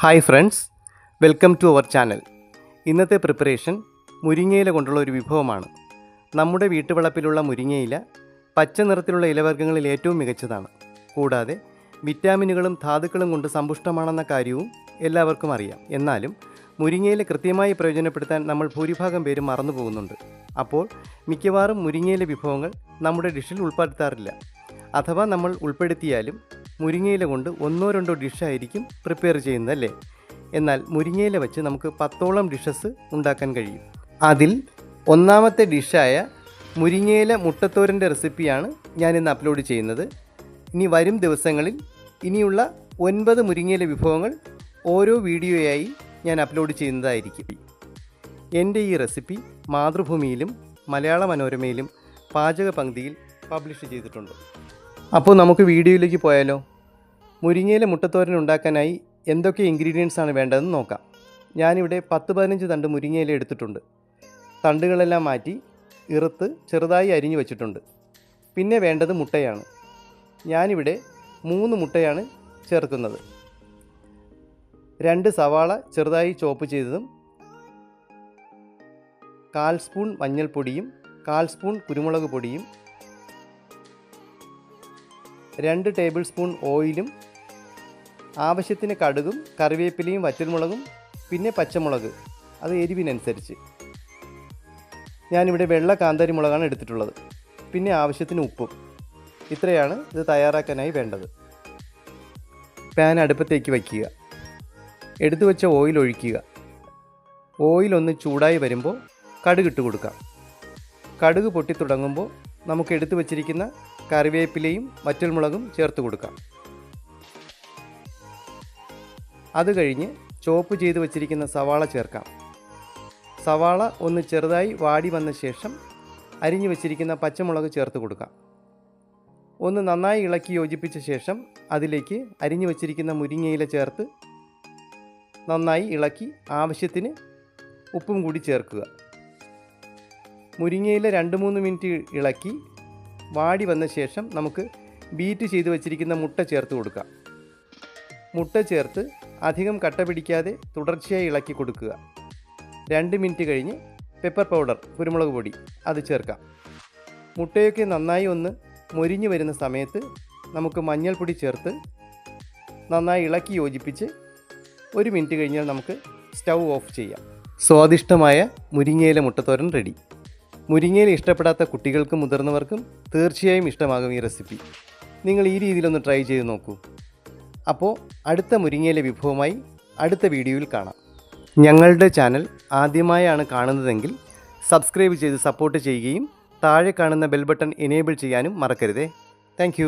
Hi friends welcome to our channel ഇന്നത്തെ preparation മുരിങ്ങയില കൊണ്ടുള്ള ഒരു വിഭവമാണ്. നമ്മുടെ വീട്ടുവളപ്പിലുള്ള മുരിങ്ങയില പച്ച നിറത്തിലുള്ള ഇലവർഗങ്ങളിൽ ഏറ്റവും മികച്ചതാണ്. കൂടാതെ വിറ്റാമിനുകളും ധാതുക്കളും കൊണ്ട് സമ്പുഷ്ടമാണെന്ന കാര്യവും എല്ലാവർക്കും അറിയാം. എന്നാലും മുരിങ്ങയില കൃത്യമായി പ്രയോജനപ്പെടുത്താൻ നമ്മൾ ഭൂരിഭാഗം പേരും മറന്നു പോകുന്നുണ്ട്. അപ്പോൾ മിക്കവാറും മുരിങ്ങയില വിഭവങ്ങൾ നമ്മുടെ ഡിഷിൽ ഉൾപ്പെടുത്താറില്ല. അഥവാ നമ്മൾ ഉൾപ്പെടുത്തിയാലും മുരിങ്ങയില കൊണ്ട് ഒന്നോ രണ്ടോ ഡിഷായിരിക്കും പ്രിപ്പയർ ചെയ്യുന്നതല്ലേ എന്നാൽ മുരിങ്ങയില വെച്ച് നമുക്ക് പത്തോളം ഡിഷസ് ഉണ്ടാക്കാൻ കഴിയും. അതിൽ ഒന്നാമത്തെ ഡിഷായ മുരിങ്ങയില മുട്ടത്തോരന്റെ റെസിപ്പിയാണ് ഞാൻ ഇന്ന് അപ്ലോഡ് ചെയ്യുന്നത്. ഇനി വരും ദിവസങ്ങളിൽ ഇനിയുള്ള ഒൻപത് മുരിങ്ങയില വിഭവങ്ങൾ ഓരോ വീഡിയോയായി ഞാൻ അപ്ലോഡ് ചെയ്യുന്നതായിരിക്കും. എന്റെ ഈ റെസിപ്പി മാതൃഭൂമിയിലും മലയാള മനോരമയിലും പാചക പങ്ക്തിയിൽ പബ്ലിഷ് ചെയ്തിട്ടുണ്ട്. അപ്പോൾ നമുക്ക് വീഡിയോയിലേക്ക് പോയാലോ? മുരിങ്ങയില മുട്ടത്തോരൻ ഉണ്ടാക്കാനായി എന്തൊക്കെ ഇൻഗ്രീഡിയൻസ് ആണ് വേണ്ടതെന്ന് നോക്കാം. ഞാനിവിടെ പത്ത് പതിനഞ്ച് തണ്ട് മുരിങ്ങയില എടുത്തിട്ടുണ്ട്. തണ്ടുകളെല്ലാം മാറ്റി ഇറുത്ത് ചെറുതായി അരിഞ്ഞു വച്ചിട്ടുണ്ട്. പിന്നെ വേണ്ടത് മുട്ടയാണ്. ഞാനിവിടെ മൂന്ന് മുട്ടയാണ് ചേർക്കുന്നത്. രണ്ട് സവാള ചെറുതായി ചോപ്പ് ചെയ്തതും കാൽ സ്പൂൺ മഞ്ഞൾപ്പൊടിയും കാൽ സ്പൂൺ കുരുമുളക് പൊടിയും രണ്ട് ടേബിൾ സ്പൂൺ ഓയിലും ആവശ്യത്തിന് കടുകും കറിവേപ്പിലയും വറ്റൽമുളകും പിന്നെ പച്ചമുളക്. അത് എരിവിനനുസരിച്ച്. ഞാനിവിടെ വെള്ള കാന്താരി മുളകാണ് എടുത്തിട്ടുള്ളത്. പിന്നെ ആവശ്യത്തിന് ഉപ്പും. ഇത്രയാണ് ഇത് തയ്യാറാക്കാനായി വേണ്ടത്. പാൻ അടുപ്പത്തേക്ക് വയ്ക്കുക. എടുത്തു വെച്ച ഓയിൽ ഒഴിക്കുക. ഓയിൽ ഒന്ന് ചൂടായി വരുമ്പോൾ കടുകിട്ട് കൊടുക്കാം. കടുക് പൊട്ടി തുടങ്ങുമ്പോൾ നമുക്ക് എടുത്തു വച്ചിരിക്കുന്ന കറിവേപ്പിലയും വറ്റൽമുളകും ചേർത്ത് കൊടുക്കാം. അത് കഴിഞ്ഞ് ചോപ്പ് ചെയ്ത് വച്ചിരിക്കുന്ന സവാള ചേർക്കാം. സവാള ഒന്ന് ചെറുതായി വാടി വന്ന ശേഷം അരിഞ്ഞു വച്ചിരിക്കുന്ന പച്ചമുളക് ചേർത്ത് കൊടുക്കാം. ഒന്ന് നന്നായി ഇളക്കി യോജിപ്പിച്ച ശേഷം അതിലേക്ക് അരിഞ്ഞു വച്ചിരിക്കുന്ന മുരിങ്ങയില ചേർത്ത് നന്നായി ഇളക്കി ആവശ്യത്തിന് ഉപ്പും കൂടി ചേർക്കുക. മുരിങ്ങയില രണ്ട് മൂന്ന് മിനിറ്റ് ഇളക്കി വാടി വന്ന ശേഷം നമുക്ക് ബീറ്റ് ചെയ്ത് വച്ചിരിക്കുന്ന മുട്ട ചേർത്ത് കൊടുക്കാം. മുട്ട ചേർത്ത് അധികം കട്ട പിടിക്കാതെ തുടർച്ചയായി ഇളക്കി കൊടുക്കുക. രണ്ട് മിനിറ്റ് കഴിഞ്ഞ് പെപ്പർ പൗഡർ കുരുമുളക് പൊടി അത് ചേർക്കാം. മുട്ടയൊക്കെ നന്നായി ഒന്ന് മൊരിഞ്ഞു വരുന്ന സമയത്ത് നമുക്ക് മഞ്ഞൾപ്പൊടി ചേർത്ത് നന്നായി ഇളക്കി യോജിപ്പിച്ച് ഒരു മിനിറ്റ് കഴിഞ്ഞാൽ നമുക്ക് സ്റ്റൗ ഓഫ് ചെയ്യാം. സ്വാദിഷ്ടമായ മുരിങ്ങയില മുട്ടത്തോരൻ റെഡി. മുരിങ്ങയില ഇഷ്ടപ്പെടാത്ത കുട്ടികൾക്കും മുതിർന്നവർക്കും തീർച്ചയായും ഇഷ്ടമാകും ഈ റെസിപ്പി. നിങ്ങൾ ഈ രീതിയിലൊന്ന് ട്രൈ ചെയ്ത് നോക്കൂ. അപ്പോൾ അടുത്ത മുരിങ്ങയിലെ വിഭവമായി അടുത്ത വീഡിയോയിൽ കാണാം. ഞങ്ങളുടെ ചാനൽ ആദ്യമായാണ് കാണുന്നതെങ്കിൽ സബ്സ്ക്രൈബ് ചെയ്ത് സപ്പോർട്ട് ചെയ്യുകയും താഴെ കാണുന്ന ബെൽ ബട്ടൺ എനേബിൾ ചെയ്യാനും മറക്കരുതേ. താങ്ക്